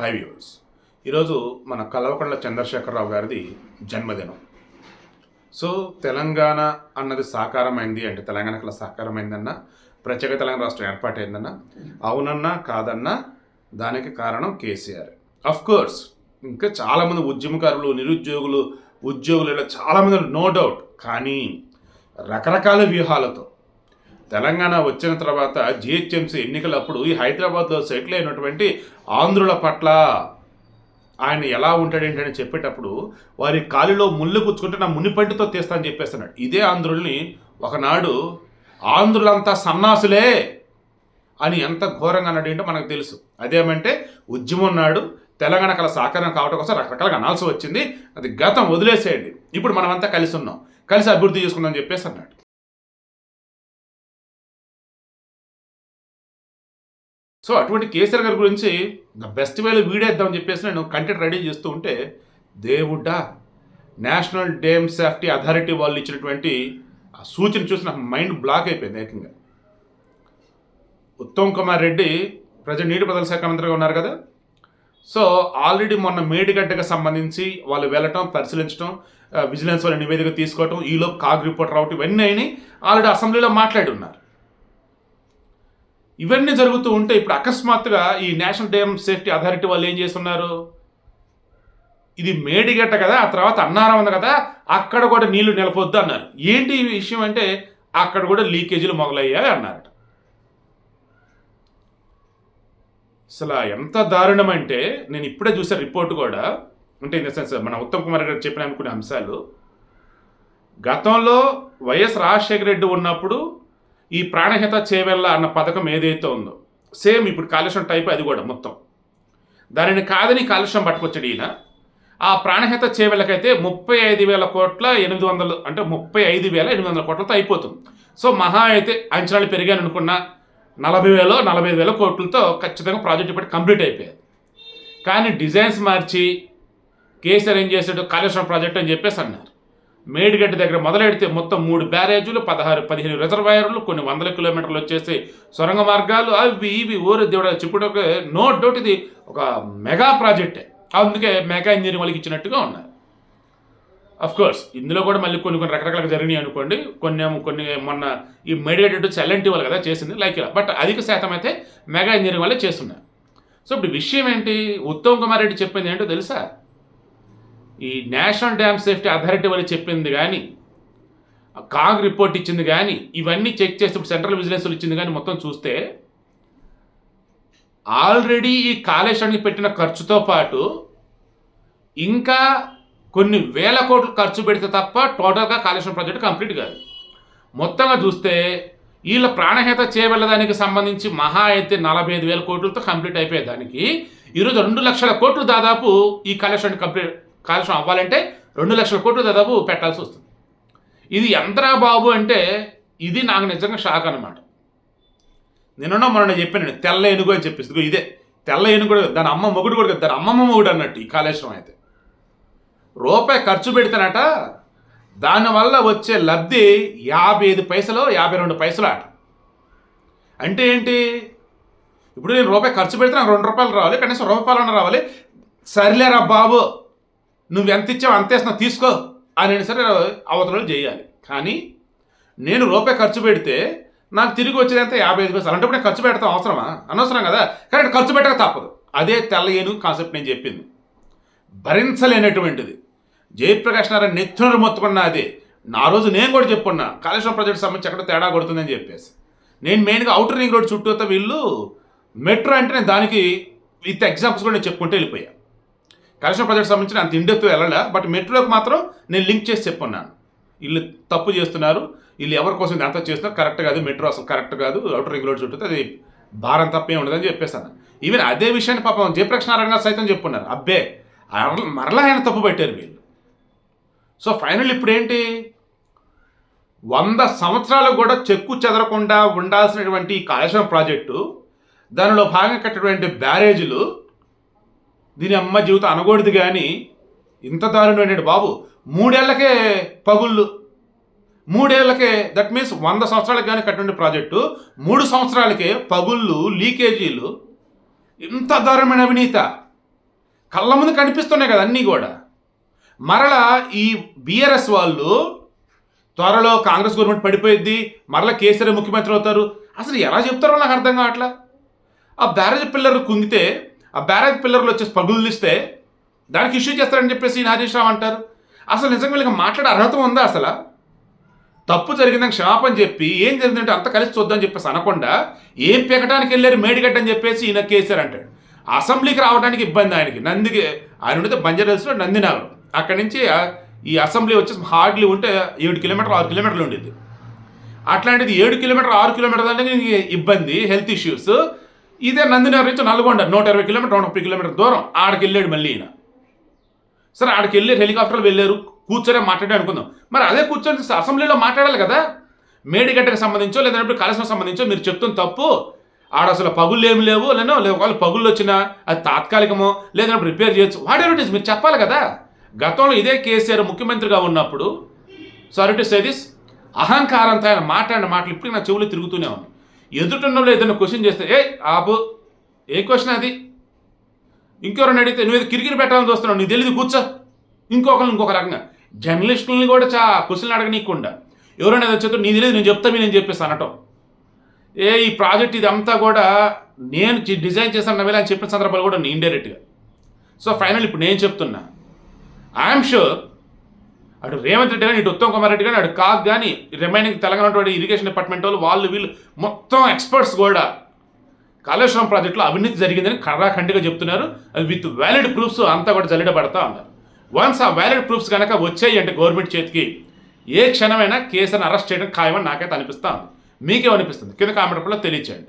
High viewers ఈరోజు మన కలవకొండ చంద్రశేఖరరావు గారిది జన్మదినం. సో తెలంగాణ అన్నది సాకారమైంది అంటే తెలంగాణ కల సాకారమైందన్న ప్రత్యేక తెలంగాణ రాష్ట్రం ఏర్పాటైందన్న అవునన్నా కాదన్నా దానికి కారణం కేసీఆర్. అఫ్ కోర్స్ ఇంకా చాలామంది ఉద్యమకారులు నిరుద్యోగులు ఉద్యోగులు ఇలా చాలామంది నో డౌట్ కానీ రకరకాల వ్యూహాలతో తెలంగాణ వచ్చిన తర్వాత జిహెచ్ఎంసీ ఎన్నికలప్పుడు ఈ హైదరాబాద్లో సెటిల్ అయినటువంటి ఆంధ్రుల పట్ల ఆయన ఎలా ఉంటాడేంటని చెప్పేటప్పుడు వారి కాలిలో ముళ్ళు గుచ్చుకుంటే నా మునిపంటితో తీస్తా అని చెప్పేస్తున్నాడు. ఇదే ఆంధ్రుల్ని ఒకనాడు ఆంధ్రులంతా సన్నాసులే అని ఎంత ఘోరంగా అన్నాడు ఏంటో మనకు తెలుసు. అదేమంటే ఉద్యమం నాడు తెలంగాణ కల సాకారం కావడం కోసం రకరకాలుగా అనాల్సి వచ్చింది. అది గతం వదిలేసేయండి. ఇప్పుడు మనమంతా కలిసి ఉన్నాం. కలిసి అభివృద్ధి చేసుకుందాం అని చెప్పేసి అన్నాడు. సో అటువంటి కేసీఆర్ గారి గురించి బెస్ట్ వేలో వీడేద్దామని చెప్పేసి నేను కంటెంట్ రెడీ చేస్తూ ఉంటే దేవుడా నేషనల్ డ్యామ్ సేఫ్టీ అథారిటీ వాళ్ళు ఇచ్చినటువంటి ఆ సూచన చూసి నాకు మైండ్ బ్లాక్ అయిపోయింది ఏకంగా. ఉత్తమ్ కుమార్ రెడ్డి ప్రజెంట్ నీటిపారుదల శాఖ మంత్రిగా ఉన్నారు కదా. సో ఆల్రెడీ మొన్న మేడిగడ్డకు సంబంధించి వాళ్ళు వెళ్ళటం పరిశీలించడం విజిలెన్స్ వాళ్ళ నివేదిక తీసుకోవటం ఈలోపు కాగ్ రిపోర్ట్ రావటం ఇవన్నీ అయినాయి. ఆల్రెడీ అసెంబ్లీలో మాట్లాడి ఉన్నారు. ఇవన్నీ జరుగుతూ ఉంటే ఇప్పుడు అకస్మాత్తుగా ఈ నేషనల్ డ్యామ్ సేఫ్టీ అథారిటీ వాళ్ళు ఏం చేస్తున్నారు? ఇది మేడిగట్ట కదా ఆ తర్వాత అన్నారం ఉంది కదా అక్కడ కూడా నీళ్ళు నిలపొద్దు అన్నారు. ఏంటి ఈ విషయం అంటే అక్కడ కూడా లీకేజీలు మొదలయ్యాయి అన్నారట. అసలు ఎంత దారుణం అంటే నేను ఇప్పుడే చూసాను రిపోర్ట్ కూడా అంటే ఇన్ ద సెన్స్ మన ఉత్తమ్ కుమార్ గారు చెప్పిన అనుకునే అంశాలు. గతంలో వైఎస్ రాజశేఖర రెడ్డి ఉన్నప్పుడు ఈ ప్రాణహిత చేవెళ్ళ అన్న పథకం ఏదైతే ఉందో సేమ్ ఇప్పుడు కాలుష్యం టైప్ అది కూడా మొత్తం. దానిని కాదని కాలుష్యం పట్టుకొచ్చాడు ఈయన. ఆ ప్రాణహిత చేవెళ్ళకైతే ముప్పై ఐదు వేల కోట్ల ఎనిమిది వందలు అంటే ముప్పై ఐదు వేల ఎనిమిది వందల కోట్లతో అయిపోతుంది. సో మహా అయితే అంచనాలు పెరిగాను అనుకున్న నలభై వేలో నలభై ఐదు వేల కోట్లతో ఖచ్చితంగా ప్రాజెక్ట్ ఇప్పటి కంప్లీట్ అయిపోయేది కానీ డిజైన్స్ మార్చి కేసీఆర్ ఏం చేశాడు? కాళేశ్వరం ప్రాజెక్ట్ అని చెప్పేసి అన్నారు. మేడిగడ్డ దగ్గర మొదలెడితే మొత్తం మూడు బ్యారేజీలు పదహారు పదిహేను రిజర్వాయర్లు కొన్ని వందల కిలోమీటర్లు వచ్చేసి సొరంగ మార్గాలు. అవి ఇవి ఊరు దేవుడు చెప్పుడు నో డౌట్ ఇది. ఒక మెగా ప్రాజెక్టే. అందుకే మెగా ఇంజనీరింగ్ వాళ్ళకి ఇచ్చినట్టుగా ఉన్నారు అఫ్ కోర్స్ ఇందులో కూడా మళ్ళీ కొన్ని కొన్ని రకరకాలుగా జరిగినాయి అనుకోండి. కొన్ని కొన్ని మొన్న ఈ మెడిగేటెడ్ వచ్చి వాళ్ళు కదా చేసింది లైక్ ఇలా. బట్ అధిక శాతం అయితే మెగా ఇంజనీరింగ్ వాళ్ళే చేస్తున్నారు సో ఇప్పుడు విషయం ఏంటి? ఉత్తమ్ కుమార్ రెడ్డి చెప్పింది ఏంటో తెలుసా? ఈ నేషనల్ డ్యామ్ సేఫ్టీ అథారిటీ వాళ్ళు చెప్పింది కానీ కాగ్ రిపోర్ట్ ఇచ్చింది కానీ ఇవన్నీ చెక్ చేసి ఇప్పుడు సెంట్రల్ విజిలెన్స్ ఇచ్చింది కానీ మొత్తం చూస్తే ఆల్రెడీ ఈ కాళేశ్వరానికి పెట్టిన ఖర్చుతో పాటు ఇంకా కొన్ని వేల కోట్లు ఖర్చు పెడితే తప్ప టోటల్గా కాళేశ్వరం ప్రాజెక్ట్ కంప్లీట్ కాదు. మొత్తంగా చూస్తే వీళ్ళ ప్రాణహిత చేయవెళ్ళదానికి సంబంధించి మహా అయితే నలభై ఐదు వేల కోట్లతో కంప్లీట్ అయిపోయేదానికి ఈరోజు రెండు లక్షల కోట్లు దాదాపు ఈ కాళేశ్వరం కంప్లీట్ కాలుష్యం అవ్వాలంటే రెండు లక్షల కోట్లు దాదాపు పెట్టాల్సి వస్తుంది. ఇది ఎంతరా బాబు అంటే ఇది నాకు నిజంగా షాక్ అనమాట నిన్న మొన్న చెప్పాను తెల్ల ఏనుగు అని చెప్పేసి. ఇదే తెల్ల ఏనుగు కూడా దాని అమ్మ మొగుడు కూడా దాని అమ్మమ్మ మొగుడు అన్నట్టు ఈ కాళేశ్వరం అయితే. రూపాయి ఖర్చు పెడితేనట దానివల్ల వచ్చే లబ్ధి యాభై ఐదు పైసలు యాభై రెండు పైసలు ఆట అంటే ఏంటి? ఇప్పుడు నేను రూపాయి ఖర్చు పెడితే నాకు రెండు రూపాయలు రావాలి కనీసం రూపాయలు రావాలి. సర్లేరా బాబు నువ్వు ఎంత ఇచ్చావు అంత తీసుకో అని సరే అవతలలో చేయాలి. కానీ నేను రూపాయి ఖర్చు పెడితే నాకు తిరిగి వచ్చేదంతా యాభై ఐదు పైసలు. అంటే నేను ఖర్చు పెడతాం అవసరమా? అనవసరం కదా. కానీ ఖర్చు పెట్టక తప్పదు. అదే తెల్ల ఏనుగు కాన్సెప్ట్ నేను చెప్పింది. భరించలేనటువంటిది. జయప్రకాష్ నారాయణ నెత్తునరు మొత్తుకున్న అదే. నా రోజు నేను కూడా చెప్పున్నా కాళేశ్వరం ప్రాజెక్ట్ సంబంధించి ఎక్కడ తేడా కొడుతుందని చెప్పేసి. నేను మెయిన్గా అవుటర్ రింగ్ రోడ్ చుట్టూతో వీళ్ళు మెట్రో అంటే నేను దానికి విత్ ఎగ్జాంపుల్స్ కూడా నేను చెప్పుకుంటూ వెళ్ళిపోయా. కలెక్షన్ ప్రాజెక్ట్ సంబంధించిన అంత ఇండెప్త్ వెళ్ళలే బట్ మెట్రోకి మాత్రం నేను లింక్ చేసి చెప్పున్నాను. వీళ్ళు తప్పు చేస్తున్నారు వీళ్ళు ఎవరి కోసం ఇది అంతా చేస్తున్నారు కరెక్ట్ కాదు మెట్రో అసలు కరెక్ట్ కాదు అవుటర్ రింగ్ రోడ్ చుట్టూ అది భారం తప్పే ఉండదని చెప్పేస్తాను ఈవెన్ అదే విషయాన్ని పాపం జయప్రకాష్ నారాయణ గారు సైతం చెప్పున్నారు అబ్బే మరలా ఆయన తప్పు పెట్టారు వీళ్ళు. సో ఫైనల్ ఇప్పుడు ఏంటి? వంద సంవత్సరాలు కూడా చెక్కు చెదరకుండా ఉండాల్సినటువంటి ఈ కాళేశ్వరం ప్రాజెక్టు దానిలో భాగంగా కట్టినటువంటి బ్యారేజీలు దీని అమ్మ జీవితం అనకూడదు కానీ ఇంత దారుణమైన బాబు? మూడేళ్ళకే పగుళ్ళు. మూడేళ్ళకే దట్ మీన్స్ వంద సంవత్సరాలకు కానీ కట్టిన ప్రాజెక్టు. మూడు సంవత్సరాలకే పగుళ్ళు లీకేజీలు. ఇంత దారుణమైన అవినీత. కళ్ళ ముందు కనిపిస్తున్నాయి కదా అన్నీ కూడా. మరలా ఈ బీఆర్ఎస్ వాళ్ళు త్వరలో కాంగ్రెస్ గవర్నమెంట్ పడిపోయిద్ది. మరలా కేసీఆర్ ముఖ్యమంత్రి అవుతారు. అసలు ఎలా చెప్తారో నాకు అర్థం కావట్లా. ఆ బ్యారేజ్ పిల్లర్లు కుంగితే ఆ బ్యారేజ్ పిల్లర్లు వచ్చేసి పగులు ఇస్తే దానికి ఇష్యూ చేస్తారని చెప్పేసి ఈయన హరీష్ రావు అంటారు. అసలు నిజంగా వీళ్ళకి మాట్లాడే అర్హత ఉందా అసలు? తప్పు జరిగిందని క్షమాపణ చెప్పి ఏం జరిగిందంటే అంత కలిసి చూద్దాం చెప్పేసి అనకుండా ఏం పీకటానికి వెళ్ళారు మేడిగడ్డ అని చెప్పేసి ఈయన కేసీఆర్ అంటాడు. అసెంబ్లీకి రావడానికి ఇబ్బంది ఆయనకి. నందికి ఆయన ఉంటే బంజారాల్స్లో నందినగరం. అక్కడి నుంచి ఈ అసెంబ్లీ వచ్చేసి హార్డ్లీ ఉంటే ఏడు కిలోమీటర్లు ఆరు కిలోమీటర్లు ఉండేది. అట్లాంటిది ఏడు కిలోమీటర్ ఆరు కిలోమీటర్లు అంటే ఇబ్బంది హెల్త్ ఇష్యూస్ ఇదే నందినగర్ నుంచి నల్గొండ నూట ఇరవై కిలోమీటర్ నూట ముప్పై కిలోమీటర్ దూరం. ఆడికి వెళ్ళాడు మళ్ళీ ఈయన. సరే ఆడికి వెళ్ళి హెలికాప్టర్లు వెళ్ళారు కూర్చొని మాట్లాడే అనుకుందాం. మరి అదే కూర్చొని అసెంబ్లీలో మాట్లాడాలి కదా. మేడిగడ్డకు సంబంధించో లేదంటే కలసం సంబంధించో మీరు చెప్తున్న తప్పు. ఆడ అసలు పగుళ్ళు ఏమి లేవు లేనో ఒకవేళ పగుళ్ళు వచ్చినా అది తాత్కాలికమో లేదంటే రిపేర్ చేయొచ్చు. వాట్ ఎవర్ ఇట్ ఇస్ మీరు చెప్పాలి కదా. గతంలో ఇదే కేసీఆర్ ముఖ్యమంత్రిగా ఉన్నప్పుడు సారీ టు సేదిస్ అహంకారంతో ఆయన మాట్లాడిన మాటలు ఇప్పటికీ నా చెవులు తిరుగుతూనే ఉన్నాయి. ఎదుటిన్నోళ్ళు ఏదైనా క్వశ్చన్ చేస్తే ఏ ఆపు ఏ క్వశ్చన్ అది? ఇంకెవరైనా అడిగితే నువ్వు కిరికిరి పెట్టాలని చూస్తున్నావు నీకు తెలియదు కూర్చో. ఇంకొకరు ఇంకొక రకంగా. జర్నలిస్టులని కూడా చా క్వశ్చన్లు అడగనీయకుండా. ఎవరైనా ఏదో నీ తెలియదు నేను చెప్తా మీ నేను చెప్పేసి అనటం. ఏ ఈ ప్రాజెక్ట్ ఇదంతా కూడా నేను డిజైన్ చేశాను నవ్వేలా అని చెప్పిన సందర్భాలు కూడా ఇండైరెక్ట్గా. సో ఫైనల్ ఇప్పుడు నేను చెప్తున్నా. ఐఎమ్ షూర్ అటు రేవంత్ రెడ్డి కానీ ఇటు ఉత్తమ్ కుమార్ రెడ్డి కానీ అటు కాక్ కానీ రిమైనింగ్ తెలంగాణ ఇరిగేషన్ డిపార్ట్మెంట్ వాళ్ళు వాళ్ళు వీళ్ళు మొత్తం ఎక్స్పర్ట్స్ కూడా. కాళేశ్వరం ప్రాజెక్టులో అవినీతి జరిగిందని కర్రాఖండిగా చెప్తున్నారు. అది విత్ వ్యాలిడ్ ప్రూఫ్స్ అంతా కూడా జల్లెడబడతా ఉన్నారు. వన్స్ ఆ వ్యాలిడ్ ప్రూఫ్స్ కనుక వచ్చాయి అంటే గవర్నమెంట్ చేతికి ఏ క్షణమైనా కేసును అరెస్ట్ చేయడం ఖాయమని నాకైతే అనిపిస్తా ఉంది. మీకేమనిపిస్తుంది? కింద కామెంట్ తెలియచేయండి.